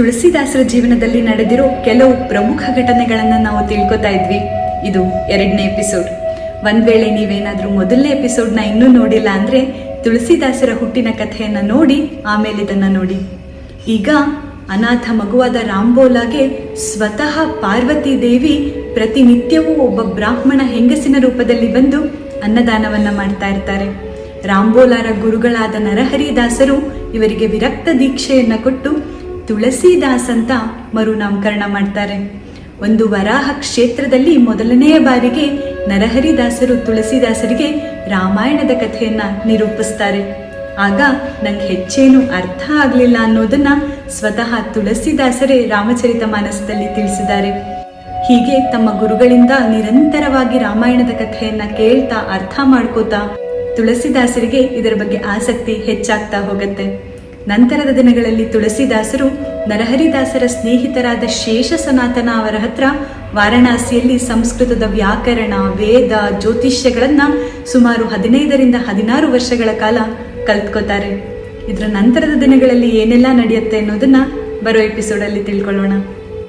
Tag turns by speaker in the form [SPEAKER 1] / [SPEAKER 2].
[SPEAKER 1] ತುಳಸಿದಾಸರ ಜೀವನದಲ್ಲಿ ನಡೆದಿರೋ ಕೆಲವು ಪ್ರಮುಖ ಘಟನೆಗಳನ್ನು ನಾವು ತಿಳ್ಕೊತಾ ಇದ್ವಿ. ಇದು ಎರಡನೇ ಎಪಿಸೋಡ್. ಒಂದ್ ವೇಳೆ ನೀವೇನಾದ್ರೂ ಮೊದಲನೇ ಎಪಿಸೋಡ್ನ ಇನ್ನೂ ನೋಡಿಲ್ಲ ಅಂದ್ರೆ ತುಳಸಿದಾಸರ ಹುಟ್ಟಿನ ಕಥೆಯನ್ನ ನೋಡಿ ಆಮೇಲೆ ಇದನ್ನ ನೋಡಿ. ಈಗ ಅನಾಥ ಮಗುವಾದ ರಾಂಬೋಲಾಗೆ ಸ್ವತಃ ಪಾರ್ವತಿ ದೇವಿ ಪ್ರತಿನಿತ್ಯವೂ ಒಬ್ಬ ಬ್ರಾಹ್ಮಣ ಹೆಂಗಸಿನ ರೂಪದಲ್ಲಿ ಬಂದು ಅನ್ನದಾನವನ್ನ ಮಾಡ್ತಾ ಇರ್ತಾರೆ. ರಾಂಬೋಲಾರ ಗುರುಗಳಾದ ನರಹರಿದಾಸರು ಇವರಿಗೆ ವಿರಕ್ತ ದೀಕ್ಷೆಯನ್ನ ಕೊಟ್ಟು ತುಳಸಿದಾಸ್ ಅಂತ ಮರುನಾಮಕರಣ ಮಾಡ್ತಾರೆ. ಒಂದು ವರಾಹ ಕ್ಷೇತ್ರದಲ್ಲಿ ಮೊದಲನೆಯ ಬಾರಿಗೆ ನರಹರಿದಾಸರು ತುಳಸಿದಾಸರಿಗೆ ರಾಮಾಯಣದ ಕಥೆಯನ್ನ ನಿರೂಪಿಸ್ತಾರೆ. ಆಗ ನಂಗೆ ಹೆಚ್ಚೇನು ಅರ್ಥ ಆಗಲಿಲ್ಲ ಅನ್ನೋದನ್ನ ಸ್ವತಃ ತುಳಸಿದಾಸರೇ ರಾಮಚರಿತ ಮಾನಸದಲ್ಲಿ ತಿಳಿಸಿದ್ದಾರೆ. ಹೀಗೆ ತಮ್ಮ ಗುರುಗಳಿಂದ ನಿರಂತರವಾಗಿ ರಾಮಾಯಣದ ಕಥೆಯನ್ನ ಕೇಳ್ತಾ ಅರ್ಥ ಮಾಡ್ಕೋತಾ ತುಳಸಿದಾಸರಿಗೆ ಇದರ ಬಗ್ಗೆ ಆಸಕ್ತಿ ಹೆಚ್ಚಾಗ್ತಾ ಹೋಗುತ್ತೆ. ನಂತರದ ದಿನಗಳಲ್ಲಿ ತುಳಸಿದಾಸರು ನರಹರಿದಾಸರ ಸ್ನೇಹಿತರಾದ ಶೇಷ ಸನಾತನ ಅವರ ಹತ್ರ ವಾರಣಾಸಿಯಲ್ಲಿ ಸಂಸ್ಕೃತದ ವ್ಯಾಕರಣ, ವೇದ, ಜ್ಯೋತಿಷ್ಯಗಳನ್ನು ಸುಮಾರು ಹದಿನೈದರಿಂದ ಹದಿನಾರು ವರ್ಷಗಳ ಕಾಲ ಕಲ್ತ್ಕೋತಾರೆ. ಇದರ ನಂತರದ ದಿನಗಳಲ್ಲಿ ಏನೆಲ್ಲ ನಡೆಯುತ್ತೆ ಅನ್ನೋದನ್ನ ಬರೋ ಎಪಿಸೋಡಲ್ಲಿ ತಿಳ್ಕೊಳ್ಳೋಣ.